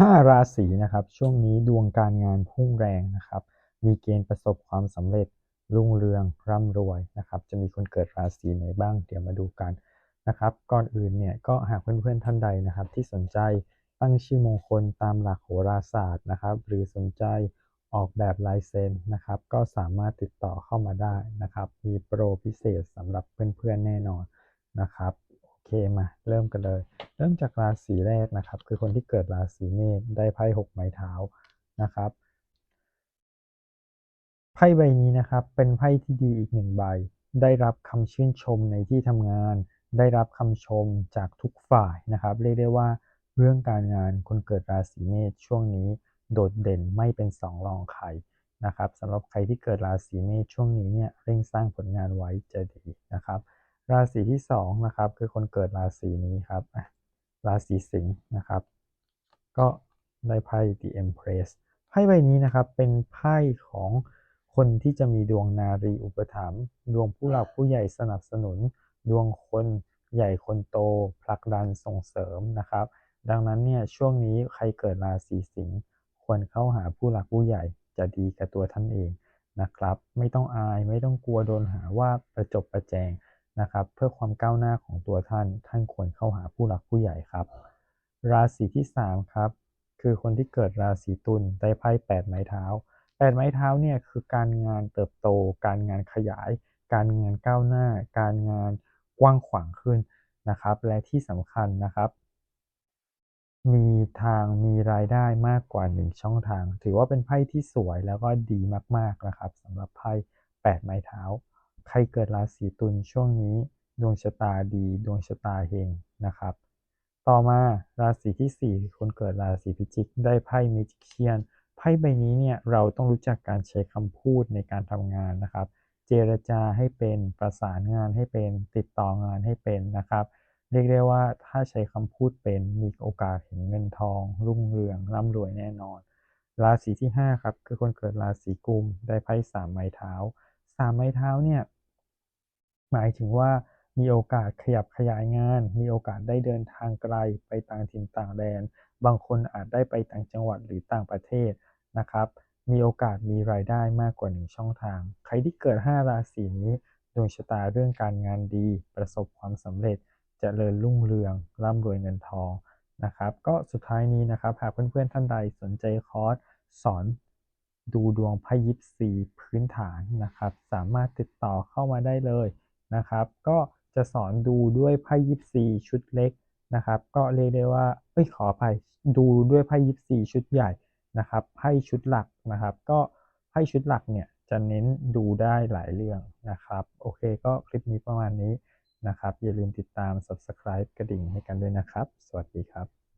5 ราศีนะครับช่วงนี้ดวงการงานพุ่งแรงนะครับ มีเกณฑ์ประสบความสำเร็จรุ่งเรืองร่ำรวยนะครับ จะมีคนเกิดราศีไหนบ้าง เดี๋ยวมาดูกันนะครับ ก่อนอื่นเนี่ยก็หากเพื่อนๆท่านใดนะครับ ที่สนใจตั้งชื่อมงคลตามหลักโหราศาสตร์นะครับ หรือสนใจออกแบบลายเซ็นนะครับ ก็สามารถติดต่อเข้ามาได้นะครับ มีโปรพิเศษสำหรับเพื่อนๆแน่นอนนะครับ มาเริ่มกันเลย เริ่มจากราศีแรกนะครับ คือคนที่เกิดราศีเมษได้ไพ่หกไม้เท้านะครับไพ่ใบนี้นะครับเป็นไพ่ที่ดีอีกหนึ่งใบ ได้รับคำชื่นชมในที่ทำงาน ได้รับคำชมจากทุกฝ่ายนะครับ เรียกได้ว่าเรื่องการงานคนเกิดราศีเมษช่วงนี้โดดเด่นไม่เป็นสองรองใครนะครับสำหรับใครที่เกิดราศีเมษช่วงนี้เนี่ยเร่งสร้างผลงานไว้จะดีนะครับ ราศีที่สองนะครับ คือคนเกิดราศีนี้ครับราศีสิงห์นะครับ ก็ได้ไพ่ The Empress ไพ่ใบนี้นะครับเป็นไพ่ของคนที่จะมีดวงนารีอุปถัมภ์ดวงผู้หลักผู้ใหญ่สนับสนุน ดวงคนใหญ่คนโตผลักดันส่งเสริมนะครับ ดังนั้นเนี่ยช่วงนี้ใครเกิดราศีสิงห์ควรเข้าหาผู้หลักผู้ใหญ่จะดีกับตัวท่านเองนะครับ ไม่ต้องอายไม่ต้องกลัวโดนหาว่าประจบประแจง นะครับเพื่อความก้าวหน้าของตัวท่าน ท่านควรเข้าหาผู้หลักผู้ใหญ่ครับ ราศีที่3ครับคือคนที่เกิดราศีตุลได้ไพ่แปดไม้เท้าแปดไม้เท้าเนี่ยคือการงานเติบโต การงานขยาย การงานก้าวหน้า การงานกว้างขวางขึ้นนะครับ และที่สำคัญนะครับ มีทางมีรายได้มากกว่า 1 ช่องทาง ถือว่าเป็นไพ่ที่สวยแล้วก็ดีมากๆนะครับสำหรับไพ่แปดไม้เท้า ใครเกิดราศีตุลช่วงนี้ดวงชะตาดีดวงชะตาเฮงนะครับ ต่อมาราศีที่ 4 คนเกิดราศีพิจิกได้ไพ่เมจิเชียนไพ่ใบนี้เนี่ยเราต้องรู้จักการใช้คำพูดในการทำงานนะครับ เจรจาให้เป็นประสานงานให้เป็นติดต่องานให้เป็นนะครับเรียกได้ว่าถ้าใช้คำพูดเป็นมีโอกาสเห็นเงินทอง รุ่งเรืองร่ำรวยแน่นอน ราศีที่5ครับคือคนเกิดราศีกุมได้ไพ่สามไม้เท้า สามไม้เท้าเนี่ยหมายถึงว่ามีโอกาสขยับขยายงาน มีโอกาสได้เดินทางไกลไปต่างถิ่นต่างแดน บางคนอาจได้ไปต่างจังหวัดหรือต่างประเทศนะครับ มีโอกาสมีรายได้มากกว่าหนึ่งช่องทาง ใครที่เกิด 5 ราศีนี้ดวงชะตาเรื่องการงานดี ประสบความสำเร็จจเจริญรุ่งเรือง ร่ำรวยเงินทองนะครับ ก็สุดท้ายนี้นะครับ หากเพื่อนๆท่านใดสนใจคอร์สสอน ดูดวงพยิบสีพื้นฐานนะครับ สามารถติดต่อเข้ามาได้เลยนะครับ ก็จะสอนดูด้วยไพ่ยิปซีชุดเล็กนะครับ ก็เรียกได้ว่าเอ้ยขออภัยดูด้วยไพ่ยิปซีชุดใหญ่นะครับไพ่ชุดหลักนะครับ ก็ไพ่ชุดหลักเนี่ยจะเน้นดูได้หลายเรื่องนะครับ โอเคก็คลิปนี้ประมาณนี้นะครับ อย่าลืมติดตาม subscribe กระดิ่งให้กันด้วยนะครับ สวัสดีครับ